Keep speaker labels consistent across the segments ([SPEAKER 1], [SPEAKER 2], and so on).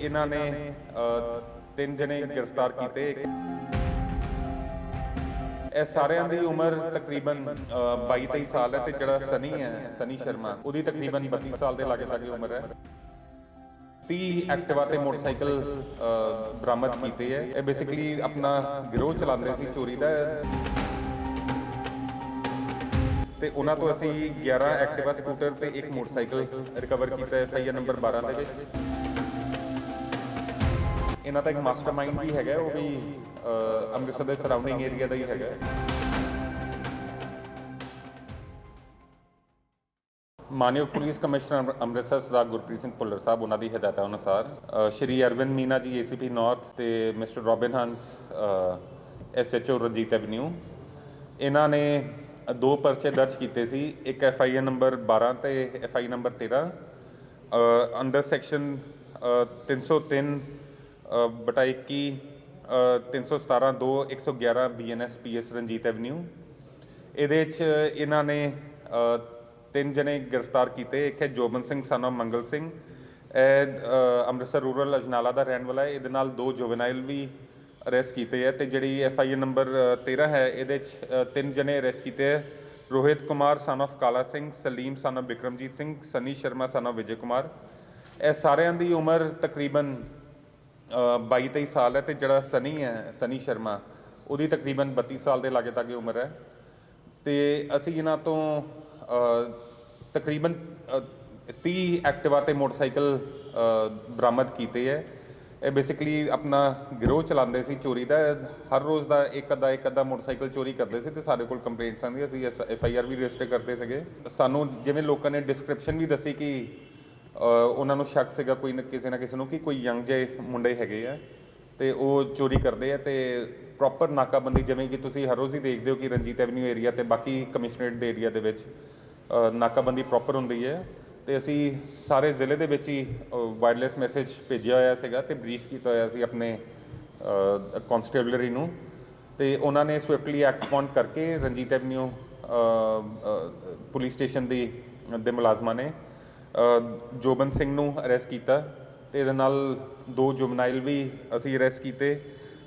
[SPEAKER 1] ਇਹਨਾਂ ਨੇ ਤਿੰਨ ਜਣੇ ਗ੍ਰਿਫਤਾਰ ਕੀਤੇ। ਇਹ ਸਾਰਿਆਂ ਦੀ ਉਮਰ ਤਕਰੀਬਨ 22 23 ਸਾਲ ਹੈ ਤੇ ਜਿਹੜਾ ਸਨੀ ਹੈ, ਸਨੀ ਸ਼ਰਮਾ, ਉਹਦੀ ਤਕਰੀਬਨ 32 ਸਾਲ ਦੇ ਲਾਗੇ ਤੱਕ ਉਮਰ ਹੈ। 30 ਐਕਟਿਵਾ ਤੇ ਮੋਟਰਸਾਈਕਲ ਬਰਾਮਦ ਕੀਤੇ ਹੈ। ਇਹ ਬੇਸਿਕਲੀ ਆਪਣਾ ਗਿਰੋਹ ਚਲਾਉਂਦੇ ਸੀ, ਚੋਰੀ ਦਾ। ਤੇ ਉਹਨਾਂ ਤੋਂ ਅਸੀਂ 11 ਐਕਟਿਵਾ, ਸਕੂਟਰ ਤੇ ਇੱਕ ਮੋਟਰਸਾਈਕਲ ਰਿਕਵਰ ਕੀਤਾ ਹੈ ਐਫਆਈਆਰ ਨੰਬਰ 12 ਦੇ ਵਿੱਚ। ਇਹਨਾਂ ਦਾ ਇੱਕ ਮਾਸਟਰਮਾਈਂਡ ਵੀ ਹੈਗਾ, ਉਹ ਵੀ ਅੰਮ੍ਰਿਤਸਰ ਦੇ ਸਰਾਊਂਡਿੰਗ ਏਰੀਆ ਦਾ ਹੀ ਹੈਗਾ। ਮਾਨਯੋਗ ਪੁਲਿਸ ਕਮਿਸ਼ਨਰ ਅੰਮ੍ਰਿਤਸਰ ਸਰਦਾਰ ਗੁਰਪ੍ਰੀਤ ਸਿੰਘ ਭੁੱਲਰ ਸਾਹਿਬ, ਉਹਨਾਂ ਦੀ ਹਦਾਇਤਾਂ ਅਨੁਸਾਰ ਸ਼੍ਰੀ ਅਰਵਿੰਦ ਮੀਨਾ ਜੀ ਏਸੀਪੀ ਨਾਰਥ ਤੇ mister Robin Hans SHO Ranjit avenue ਇਹਨਾਂ ਨੇ ਦੋ ਪਰਚੇ ਦਰਜ ਕੀਤੇ ਸੀ, ਇੱਕ ਐਫਆਈਆਰ ਨੰਬਰ 12 ਤੇ ਐਫਆਈ ਨੰਬਰ 13 ਅੰਡਰ ਸੈਕਸ਼ਨ 303 ਅ, ਬਟਾ 21 ਅ, 317 2 111 ਬੀਐਨਐਸ ਪੀਐਸ ਰਣਜੀਤ ਐਵਨਿਊ ਇਹਦੇ 'ਚ ਇਹਨਾਂ ਨੇ ਤਿੰਨ ਜਣੇ ਗ੍ਰਿਫਤਾਰ ਕੀਤੇ। ਇੱਕ ਹੈ ਜੋਬਨ ਸਿੰਘ ਸਨ of ਮੰਗਲ ਸਿੰਘ। ਇਹ ਅੰਮ੍ਰਿਤਸਰ ਰੂਰਲ ਅਜਨਾਲਾ ਦਾ ਰਹਿਣ ਵਾਲਾ ਹੈ। ਇਹਦੇ ਨਾਲ ਦੋ ਜੁਵਨਾਈਲ ਵੀ ਅਰੈਸਟ ਕੀਤੇ ਹੈ ਤੇ ਜਿਹੜੀ ਐਫ ਆਈ ਆਰ ਨੰਬਰ ਅ, 13 ਹੈ ਇਹਦੇ 'ਚ ਤਿੰਨ ਜਣੇ ਅਰੈਸਟ ਕੀਤੇ ਹੈ। ਰੋਹਿਤ ਕੁਮਾਰ ਸਨ of ਕਾਲਾ ਸਿੰਘ ਸਲੀਮ ਸਨ of Bikramjit Singh Sunny Sharma son of Vijay Kumar. ਇਹ ਸਾਰਿਆਂ ਦੀ ਉਮਰ ਤਕਰੀਬਨ 22 23 ਸਾਲ ਹੈ ਤੇ ਜਿਹੜਾ ਸਨੀ ਹੈ ਸਨੀ ਸ਼ਰਮਾ ਉਹਦੀ ਤਕਰੀਬਨ 32 ਸਾਲ ਦੇ ਲਾਗੇ ਤੱਕ ਉਮਰ ਹੈ। ਤੇ ਅਸੀਂ ਇਹਨਾਂ ਤੋਂ ਤਕਰੀਬਨ ਅ, 30 ਐਕਟਿਵਾ ਤੇ ਮੋਟਰਸਾਈਕਲ ਬਰਾਮਦ ਕੀਤੇ ਹੈ। ਇਹ ਬੇਸਿਕਲੀ ਆਪਣਾ ਗਿਰੋਹ ਚਲਾਉਂਦੇ ਸੀ ਚੋਰੀ ਦਾ। ਹਰ ਰੋਜ਼ ਦਾ ਇੱਕ ਅੱਧਾ ਇੱਕ ਅੱਧਾ ਮੋਟਰਸਾਈਕਲ ਚੋਰੀ ਕਰਦੇ ਸੀ ਤੇ ਸਾਡੇ ਕੋਲ ਕੰਪਲੇਂਟਸ ਆਉਂਦੀਆਂ ਸੀ ਐਫ ਆਈ ਆਰ ਵੀ ਰਜਿਸਟਰ ਕਰਦੇ ਸੀਗੇ। ਸਾਨੂੰ ਜਿਵੇਂ ਲੋਕਾਂ ਨੇ ਡਿਸਕ੍ਰਿਪਸ਼ਨ ਵੀ ਦੱਸੀ ਕਿ ਉਹਨਾਂ ਨੂੰ ਸ਼ੱਕ ਸੀਗਾ ਕੋਈ ਨਾ ਕਿਸੇ ਨਾ ਕਿਸੇ ਨੂੰ ਕਿ ਕੋਈ ਯੰਗ ਜੇ ਮੁੰਡੇ ਹੈਗੇ ਆ ਤੇ ਉਹ ਚੋਰੀ ਕਰਦੇ ਆ ਤੇ ਪ੍ਰੋਪਰ ਨਾਕਾਬੰਦੀ ਜਿਵੇਂ ਕਿ ਤੁਸੀਂ ਹਰ ਰੋਜ਼ ਹੀ ਦੇਖਦੇ ਹੋ ਕਿ ਰਣਜੀਤ ਐਵਨਿਊ ਏਰੀਆ ਤੇ ਬਾਕੀ ਕਮਿਸ਼ਨਰੇਟ ਦੇ ਏਰੀਆ ਦੇ ਵਿੱਚ ਨਾਕਾਬੰਦੀ ਪ੍ਰੋਪਰ ਹੁੰਦੀ ਹੈ ਤੇ ਅਸੀਂ ਸਾਰੇ ਜ਼ਿਲ੍ਹੇ ਦੇ ਵਿੱਚ ਹੀ ਵਾਇਰਲੈਸ ਮੈਸੇਜ ਭੇਜਿਆ ਹੋਇਆ ਸੀਗਾ ਤੇ ਬਰੀਫ ਕੀਤਾ ਹੋਇਆ ਸੀ ਆਪਣੇ ਕਨਸਟੇਬਲਰੀ ਨੂੰ ਤੇ ਉਹਨਾਂ ਨੇ ਸਵਿਫਟਲੀ ਐਕਟ ਪੌਂਡ ਕਰਕੇ ਰਣਜੀਤ ਐਵਨਿਊ ਪੁਲਿਸ ਸਟੇਸ਼ਨ ਦੀ, ਦੇ ਮੁਲਾਜ਼ਮਾਂ ਨੇ ਜੋਬਨ ਸਿੰਘ ਨੂੰ ਅਰੈਸਟ ਕੀਤਾ ਤੇ ਇਹਦੇ ਨਾਲ ਦੋ ਜੁਵਨਾਈਲ ਵੀ ਅਸੀਂ ਅਰੈਸਟ ਕੀਤੇ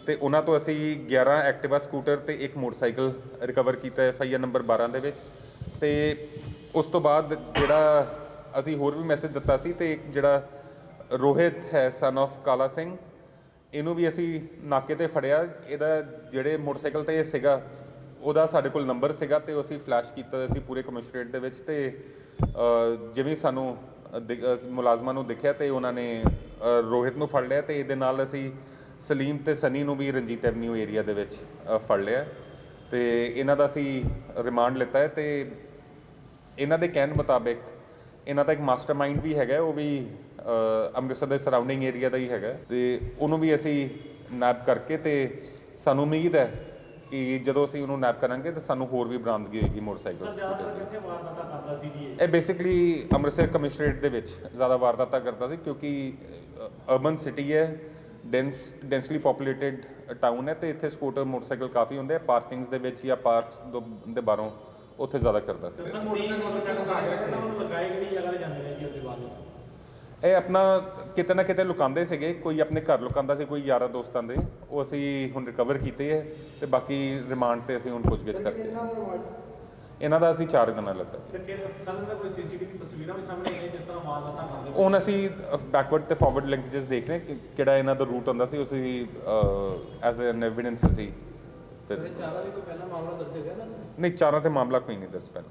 [SPEAKER 1] ਤੇ ਉਹਨਾਂ ਤੋਂ ਅਸੀਂ 11 ਐਕਟਿਵਾ ਸਕੂਟਰ ਤੇ ਇੱਕ ਮੋਟਰਸਾਈਕਲ ਰਿਕਵਰ ਕੀਤਾ ਐਫ ਆਈ ਆਰ ਨੰਬਰ 12 ਦੇ ਵਿੱਚ। ਤੇ ਉਸ ਤੋਂ ਬਾਅਦ ਜਿਹੜਾ ਅਸੀਂ ਹੋਰ ਵੀ ਮੈਸੇਜ ਦਿੱਤਾ ਸੀ ਤੇ ਇੱਕ ਜਿਹੜਾ ਰੋਹਿਤ ਹੈ ਸਨ of ਕਾਲਾ ਸਿੰਘ, ਇਹਨੂੰ ਵੀ ਅਸੀਂ ਨਾਕੇ ਤੇ ਫੜਿਆ। ਇਹਦਾ ਜਿਹੜੇ ਮੋਟਰਸਾਈਕਲ ਤੇ ਇਹ ਸੀਗਾ ਉਹਦਾ ਸਾਡੇ ਕੋਲ ਨੰਬਰ ਸੀਗਾ ਤੇ ਉਹ ਅਸੀਂ ਫਲੈਸ਼ ਕੀਤਾ ਹੋਇਆ ਸੀ ਪੂਰੇ ਕਮਿਸ਼ਨਰੇਟ ਦੇ ਵਿੱਚ ਤੇ ਅ, ਜਿਵੇਂ ਸਾਨੂੰ ਅ, ਅ, ਮੁਲਾਜ਼ਮਾਂ ਨੂੰ ਦਿਖਿਆ ਤੇ ਉਹਨਾਂ ਨੇ ਅ, ਰੋਹਿਤ ਨੂੰ ਫੜ ਲਿਆ ਤੇ ਇਹਦੇ ਨਾਲ ਅਸੀਂ ਸਲੀਮ ਤੇ ਸਨੀ ਨੂੰ ਵੀ ਰਣਜੀਤ ਐਵਨਿਊ ਏਰੀਆ ਦੇ ਵਿੱਚ ਅ, ਫੜ ਲਿਆ। ਤੇ ਇਹਨਾਂ ਦਾ ਅਸੀਂ ਰਿਮਾਂਡ ਲਿੱਤਾ ਹੈ ਤੇ ਇਹਨਾਂ ਦੇ ਕਹਿਣ ਮੁਤਾਬਿਕ ਇਹਨਾਂ ਦਾ ਇੱਕ ਮਾਸਟਰਮਾਈਂਡ ਵੀ ਹੈਗਾ ਉਹ ਵੀ ਅ, ਅੰਮ੍ਰਿਤਸਰ ਦੇ ਸਰਾਊਂਡਿੰਗ ਏਰੀਆ ਦਾ ਹੀ ਹੈਗਾ। ਤੇ ਉਹਨੂੰ ਵੀ ਅਸੀਂ ਨੈਪ ਕਰਕੇ ਤੇ ਸਾਨੂੰ ਉਮੀਦ ਹੈ ਕਿ ਜਦੋਂ ਅਸੀਂ ਉਹਨੂੰ ਨੈਪ ਕਰਾਂਗੇ ਤਾਂ ਸਾਨੂੰ ਹੋਰ ਵੀ ਬਰਾਮਦਗੀ ਹੋਏਗੀ ਮੋਟਰਸਾਈਕਲ ਸਕੂਟਰ ਦੀ। ਇਹ? ਬੇਸਿਕਲੀ ਅੰਮ੍ਰਿਤਸਰ ਕਮਿਸ਼ਨਰੇਟ ਦੇ ਵਿੱਚ ਜ਼ਿਆਦਾ ਵਾਰਦਾਤਾਂ ਕਰਦਾ ਸੀ ਕਿਉਂਕਿ ਅਰਬਨ ਸਿਟੀ ਹੈ ਡੈਂਸ ਡੈਂਸਲੀ ਪੋਪੂਲੇਟਿਡ ਟਾਊਨ ਹੈ ਤੇ ਇੱਥੇ ਸਕੂਟਰ ਮੋਟਰਸਾਈਕਲ ਕਾਫੀ ਹੁੰਦੇ ਆ। ਪਾਰਕਿੰਗਸ ਦੇ ਵਿੱਚ ਜਾਂ ਪਾਰਕਸ ਦੇ ਬਾਹਰੋਂ ਉੱਥੇ ਜ਼ਿਆਦਾ ਕਰਦਾ ਸੀ।
[SPEAKER 2] ਸਰ ਮੋਟਰਸਾਈਕਲ ਮੋਟਰਸਾਈਕਲ ਖਾ ਕੇ ਰੱਖਣਾ ਉਹਨੂੰ ਲਗਾਏ ਕਿਹੜੀ ਜਗ੍ਹਾ ਤੇ ਜਾਂਦੇ ਨੇ ਜੀ ਉਹਦੇ ਬਾਅਦ
[SPEAKER 1] ਇਹ ਆਪਣਾ ਕਿਤੇ ਨਾ ਕਿਤੇ ਲੁਕਾਉਂਦੇ ਸੀਗੇ ਕੋਈ ਆਪਣੇ ਘਰ ਲੁਕਾਉਂਦਾ ਸੀ ਕੋਈ ਯਾਰਾਂ ਦੋਸਤਾਂ ਦੇ ਉਹ ਅਸੀਂ ਹੁਣ ਰਿਕਵਰ ਕੀਤੇ ਹੈ ਤੇ ਬਾਕੀ ਰਿਮਾਂਡ ਤੇ ਅਸੀਂ ਹੁਣ ਪੁੱਛਗਿੱਛ ਕਰਕੇ ਇਹਨਾਂ ਦਾ ਅਸੀਂ 4 ਦਿਨਾਂ ਲੱਗਾ।
[SPEAKER 2] ਤੇ ਫਿਰ ਸਾਨੂੰ ਦਾ ਕੋਈ ਸੀਸੀਟੀਵੀ ਤਸਵੀਰਾਂ ਵੀ ਸਾਹਮਣੇ ਆਈਆਂ ਜਿਸ ਤਰ੍ਹਾਂ ਵਾਰਦਾਤਾਂ ਕਰਦੇ ਨੇ।
[SPEAKER 1] ਹੁਣ ਅਸੀਂ ਬੈਕਵਰਡ ਤੇ ਫਾਰਵਰਡ ਲਿੰਕੇजेस ਦੇਖ ਰਹੇ ਹਾਂ ਕਿ ਕਿਹੜਾ ਇਹਨਾਂ ਦਾ ਰੂਟ ਹੁੰਦਾ ਸੀ ਉਹ ਅਸੀਂ ਐਜ਼ ਐਨ ਐਵੀਡੈਂਸ ਅਸੀਂ ਫਿਰ
[SPEAKER 3] ਚਾਰਾ ਵੀ ਕੋਈ ਪਹਿਲਾ ਮਾਮਲਾ ਦਰਜ ਹੋ ਗਿਆ ਨਾ
[SPEAKER 1] ਨਹੀਂ ਚਾਰਾਂ ਤੇ ਮਾਮਲਾ ਕੋਈ ਨਹੀਂ ਦਰਜ ਪਹਿਲਾਂ।